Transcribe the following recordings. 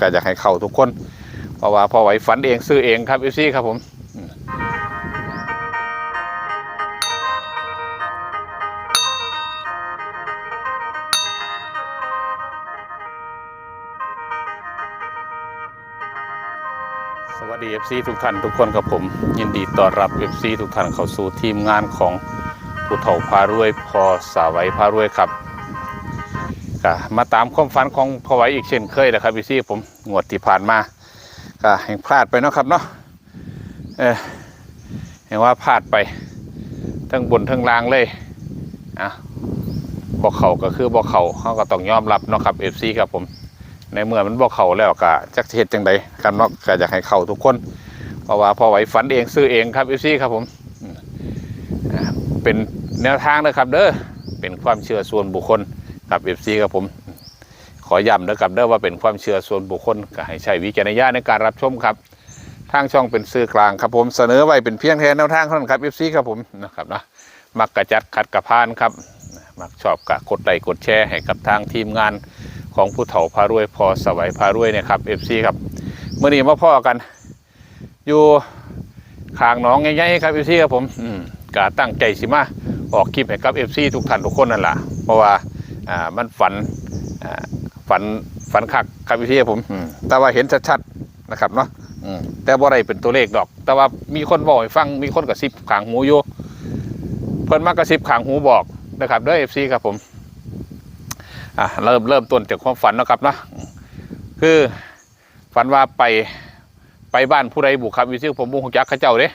ก็อยากให้เข้าทุกคน เพราะว่าพอไหวฝันเองซื้อเองครับเอฟซีครับผมสวัสดี FC ทุกท่านทุกคนครับผม ยินดีต้อนรับ FC ทุกท่านเข้าสู่ทีมงานของผู้เฒ่าพารวยพอสาไว้พารวยครับ ก็มาตามความฝันของพ่อไหวอีกเช่นเคยนะครับ FC ผมงวดที่ผ่านมาก็แห่งพลาดไปเนาะครับเนาะเออเห็นว่าพลาดไป ทั้งบนทั้งล่างเลยอะบอกเขาก็คือบอกเขาเขาก็ต้องยอมรับเนาะครับ FC ครับผมในเมื่อมันบอกเขาแล้วก็จักเฮ็ดจังใดกันเนาะก็อยากให้เขาทุกคน เพราะว่าพอไหวฝันเองซื้อเองครับเอฟซีครับผมเป็นแนวทางนะครับ เด้อเป็นความเชื่อส่วนบุคคล กับเอฟซีครับผม ขอย้ำนะครับเด้อว่าเป็นความเชื่อส่วนบุคคลก็ให้ใช้วิจารณญาณในการรับชมครับ ทางช่องเป็นสื่อกลางครับผมเสนอไว้เป็นเพียงแค่แนวทางเท่านั้นครับเอฟซีครับผมนะครับนะมักกระจัดขัดกระพานครับมักชอบกะกดไลค์กดแชร์ให้กับทางทีมงานของผู้เฒ่าพารวยพอสวัยพารวยเนี่ยครับเอฟซีครับเมื่อนี้มาพ่อกัน อยู่ขางน้องใหญ่ๆครับเอฟซีครับผมอืมกาตั้งใจสิมาออกคลิปให้กับเอฟซีทุกท่านทุกคนนั่นแหละเพราะว่า อ่ามันฝันอ่าฝันฝันคักครับเอฟซีครับผมแต่ว่าเห็นชัดๆนะครับเนาะแต่บ่ได้เป็นตัวเลขดอก แต่ว่ามีคนบอกให้ฟังมีคนกระซิบขางหูอยู่เพิ่นมากระซิบขางหูบอกนะครับด้อเอฟซีครับผมอะเริ่มเริ่มต้นจากความฝันนะครับเนาะคือฝันว่าไปไปบ้านผู้ใดบุกครับวิซิ่ผมบุกจักเข้าเจ้าเด้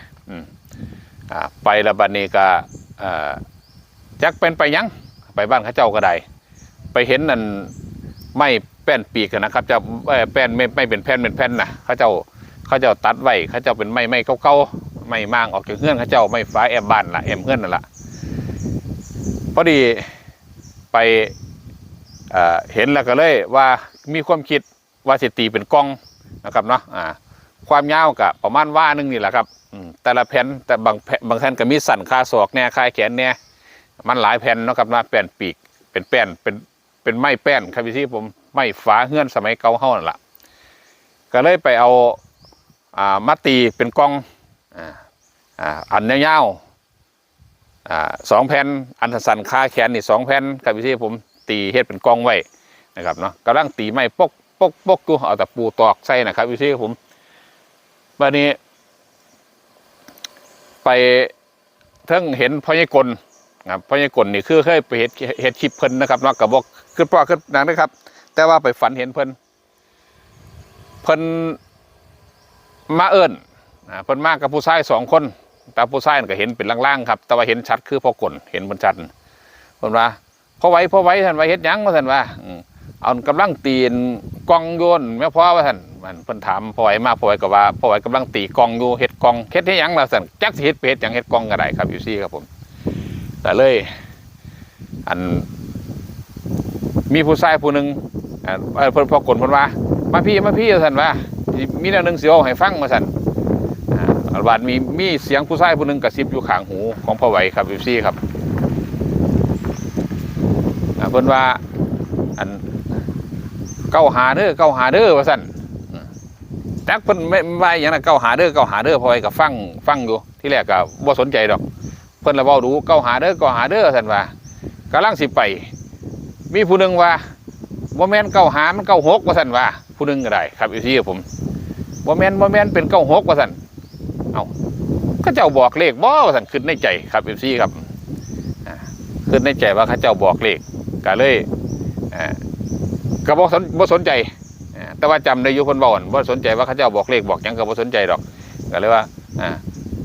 อ่าไปล้วบัดนี้ก็อ่าจักเป็นไปยัง ไปบ้านข้าเจ้าก็ได้ ไปเห็นนั่นไม่แป้นปีกอะนะครับ จะเอ่อแป้นไม่ไม่เป็นแผ่นเป็นแผ่นนะเขาเจ้าเขาเจ้าตัดไว้เขาเจ้าเป็นไม้ไม้เก่าๆไม่มางออกจากเฮือนเขาเจ้าไม่ฟ้าแอมบ้านละแอมเฮือนนั่นละพอดีไปเห็นแล้วก็เลยว่ามีความคิดว่าสิตีเป็นกล้องนะครับเนาะความยาวกับประมาณว่าหนึงนี่แหละครับแต่ละแผ่นแต่บางแผ่นบางแผ่นก็มีสั่นคาศอกแน่คาแขนแน่มันหลายแผ่นนะครับนะแป้นปีกเป็นแป้นเป็น เป็นไม้แป้นครับพี่ที่ผมไม้ฝาเฮือนสมัยเก่าเฮานั่นแหละก็เลยไปเอาอ่ามาตีเป็นกล้องอ่าอ่าอันยาวๆอ่าสองแผ่นอันสั่นคาแขนนี่สองแผ่นครับพี่ที่ผมตีเฮ็ดเป็นกองไว้นะครับเนาะกำลังตีไม้ปกปกปกอยู่เอาแต่ปูตอกใส่นะครับวิธีผมวันนี้ ไปเทิงเห็นพญกลน ครับพ่อใหญ่กลนี่คือเคยไปเฮ็ดเฮ็ดคลิปเพิ่นนะครับนาะกับบอกขึ้นพ่อขึ้นนางนะครับ แต่ว่าไปฝันเห็นเพิ่นเพิ่นมาเอิ้นอ่าเพิ่นมากกับผู้ชายสองคนแต่ผู้ชายนั่ก็เห็นเป็นล่างๆครับ แต่ว่าเห็นชัดคือพ่อกลเห็นบนชัดเพิ่นว่าพอไว้พอไว้ท่านว่าเฮ็ดยังว่าท่านว่าเอากำลังตีนกองโยนแม่พ่อว่าท่านมันเพิ่นถามพอไว้มาพอไว้ก็ว่าพอไว้กำลังตีกองอยู่เฮ็ดกองเฮ็ดให้ยังล่ะท่านจักสิเฮ็ดไปเฮ็ดยังเฮ็ดกองก็ได้ครับอยู่ซี่ครับผม แต่เลย อัน มีผู้ชายผู้หนึงอ่าเอ่อเพิ่นพอกลเพิ่นว่า มาพี่มาพี่ว่าท่นว่า มีแนวหนึ่งเสิเอาให้ฟังว่าท่นอันบาดมีมีเสียงผู้ชายผู้หนึ่งกระซิบอยู่ข้างหูของพ่อไหวครับอยู่ซี่ครับอ่าเพิ่นว่า อันเก้าหาเด้อเก้าหาเด้อว่าสั่นอืมจักเพิ่นไม่ไม่อย่างนั้นเก้าหาเด้อเก้าหาเด้อพอไอ้ก็ฟังฟังอยู่ที่แรกก็บ่สนใจดอก เพิ่นละเว้าดูเก้าหาเด้อเก้าหาเด้อสันว่ากำลังสิไป มีผู้หนึ่งว่าบ่แม่นเก้าหามันเก้าหกว่าสันว่า ผู้หนึ่งก็ได้ ครับอีซี่ผมบ่แม่นบ่แม่นเป็นเก้าหกว่าสันเอาเขาเจ้าบอกเลขบ่ว่าสันขึ้นในใจครับอีซี่ครับอ่าขึ้นในใจว่าเขาเจ้าบอกเลขก็เลยอ่าก็บ่สนบ่สนใจอ่าแต่ว่าจำได้อยู่คนบ่อนบ่สนใจว่าเขาเจ้าบอกเลขบอกยังก็บ่สนใจดอกก็เลยว่า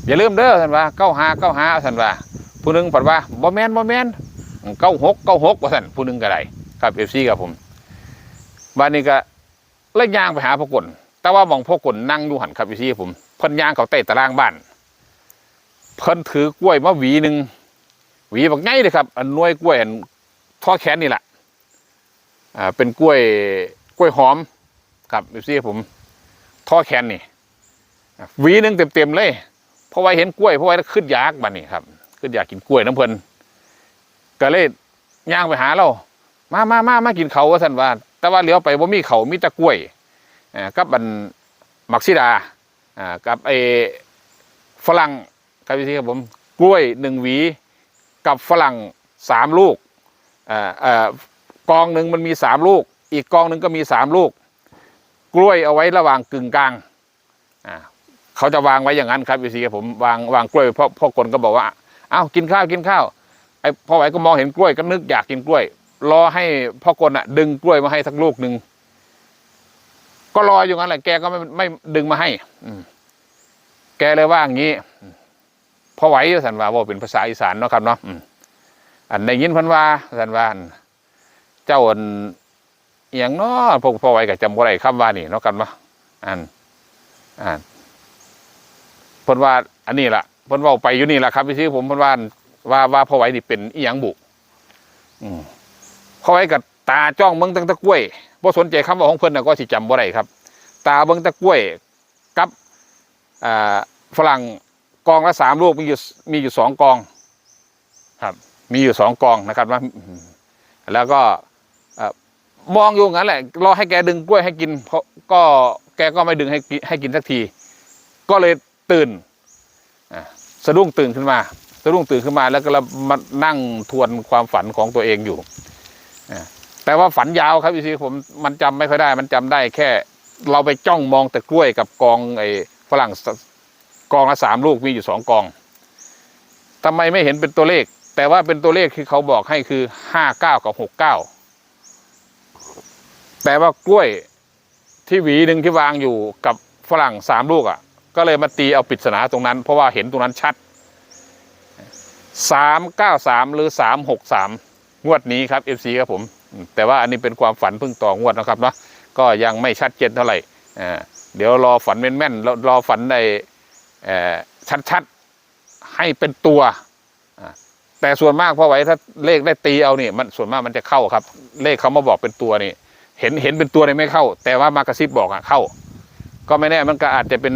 อย่าลืมเด้อท่านว่าเก้าหาเก้าหาท่านว่า ผู้หนึงผัดว่าบ่แมนบ่แมนเก้าหกเก้าหกว่าท่านผู้หนึงก็ได้ครับเอฟซีกับผมบ้านนี้ก็เล่ยยางไปหาพวกกลแต่ว่ามองพวกกลนั่งอยู่หันครับเอฟซีผมเพิ่นยางเขาใต้ตารางบ้าน เพิ่นถือกล้วยมาหวีหนึ่งหวีแบักใหญ่เลยครับอันน่วยกล้วยอันท่อแขนนี่แหละอ่าเป็นกล้วยกล้วยหอมครับดูสิผมท่อแขนนี่หวีหนึ่งเต็มๆเลย เพราะว่าเห็นกล้วยเพราะว่าขึ้นยากบัดนี่ครับ ขึ้นอยากกินกล้วยน้ำเพลินก็เลยย่างไปหาเรา มามามามากินเขาว่าสันว่า แต่ว่าเลี้ยวไปว่ามีเขามีแต่กล้วยอ่ากับบันมักซิดาอ่ากับไอฝรั่งครับพี่ครับผมกล้วยหนึ่งหวี กับฝรั่งสามลูกอ่าอ่ากองหนึ่งมันมีสามลูก อีกกองหนึ่งก็มีสามลูก กล้วยเอาไว้ระหว่างกึ่งกลางอ่า เขาจะวางไว้อย่างนั้นครับพี่ครับผมวางวางกล้วยพ่อพ่อกลก็บอกว่าอ้าวกินข้าวกินข้าวไอ้พ่อไหวก็มองเห็นกล้วยก็นึกอยากกินกล้วย รอให้พ่อกลอะ ดึงกล้วยมาให้สักลูกหนึ่งก็รออยู่งั้นแหละแกก็ไม่ไม่ดึงมาให้ อืมแกเลยว่าอย่างนี้พ่อไหวสันว่าว่าเป็นภาษาอีสานเนาะครับเนาะอันในยินพันว่าสันว่าเจ้าอันอย่างเนาะพวกพ่อไหวกับจำบ่ได้คำว่านี่เนาะกันเนาะอันอัน พิ่นว่าอันนี้ล่ะเพิ่นว่าไปอยู่นี่ล่ะครับพี่ซีผมเพิ่นว่าว่าว่าพ่อไหวนี่เป็นอีหยังบุอืมเขาไว้กับตาจ้องเบิ่งตั้งแตะกล้วยบ่สนใจคำว่าของเพิ่นน่ะก็สิจำบ่ได้ครับ ตาเบิ่งตะกล้วยกับอ่าฝรั่งกองละสามลูกมีอยู่มีอยู่สองกอง ครับ มีอยู่สองกองนะครับว่าแล้วก็มองอยู่งั้นแหละรอให้แกดึงกล้วยให้กินเพราะก็แกก็ไม่ดึงให้ให้กินสักที ก็เลย ตื่นอะสะดุ้งตื่นขึ้นมา สะดุ้งตื่นขึ้นมาแล้วก็มานั่งทวนความฝันของตัวเองอยู่แต่ว่าฝันยาวครับพี่ซีผมมันจำไม่ค่อยได้ มันจำได้แค่ เราไปจ้องมองแต่กล้วยกับกองไอ้ฝรั่งกองละสามลูกมีอยู่สองกองทำไมไม่เห็นเป็นตัวเลข แต่ว่าเป็นตัวเลขที่เขาบอกให้คือห้าเก้ากับหกเก้าแต่ว่ากล้วยที่หวีหนึ่งที่วางอยู่กับฝรั่งสามลูกอะ ก็เลยมาตีเอาปริศนาตรงนั้น เพราะว่าเห็นตรงนั้นชัดสามเก้าสามหรือสามหกสามงวดนี้ครับ FC ครับผม แต่ว่าอันนี้เป็นความฝันเพิ่งต่องวดนะครับเนาะก็ยังไม่ชัดเจนเท่าไหร่เดี๋ยวรอฝันแม่นๆแล้วรอฝันในเอ่อชัดๆให้เป็นตัวแต่ส่วนมากพอไว้ถ้าเลขได้ตีเอานี่มันส่วนมากมันจะเข้าครับ เลขเขามาบอกเป็นตัวนี่ เห็นเห็นเป็นตัวเนี่ยไม่เข้า แต่ว่ามากระซิบบอกอะเข้า ก็ไม่แน่มันก็อาจจะเป็น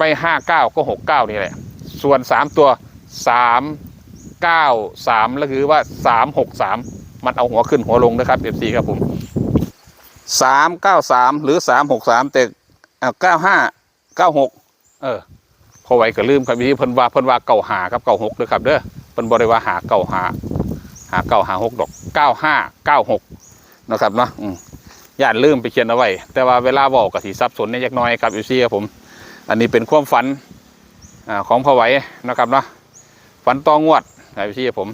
ไม่ห้าเก้าก็หกเก้านี่แหละ ส่วนสามตัวสามเก้าสามแล้วคือว่าสามหกสามมันเอาหัวขึ้นหัวลงนะครับเอฟซีครับผมสามเก้าสามหรือสามหกสามแต่เก้าห้าเก้าหกเออพอไหวก็ลืมครับพี่เพิ่นว่าเพิ่นว่าเก่าหาครับเก่าหกด้วยครับเด้อเพิ่นบริว่าหาเก่าหาหาเก่าหาหกดอกเก้าห้าเก้าหกนะครับเนาะอย่าลืมไปเขียนเอาไว้แต่ว่าเวลาบอกกับสีซับสนในยักน้อยครับเอฟซีครับผม อันนี้เป็นความฝันอของพ่อไหวนะครับเนาะฝันตองวดให้พี่ผม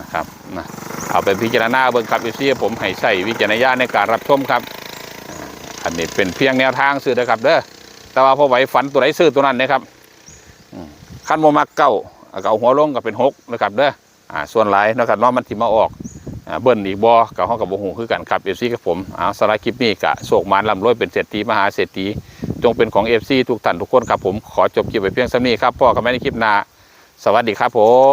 นะครับนะเอาไปพิจารณาเบิ่งครับพี่ผมให้ใช้วิจารณญาณในการรับชมครับอันนี้เป็นเพียงแนวทางซื้อนะครับเด้อแต่ว่าพ่อไหวฝันตัวไหนซื้อตัวนั้นนะครับขั้นโมมักเก้าเอาเอาหัวลงก็เป็นหกนะครับเด้ออ่าส่วนหลายนะครับน้องมันที่มาออกเบิ้ลอีกบอกับห้องกับโบหูคือกันครับเอฟซีกับผมเอาสารคลิปนี้กะโศกมานลำรวยเป็นเศรษฐีมหาเศรษฐี จงเป็นของเอฟซีทุกท่านทุกคนครับผมขอจบคลิปไปเพียงเท่านี้ครับพ่อกับแม่ในคลิปหน้าสวัสดีครับผม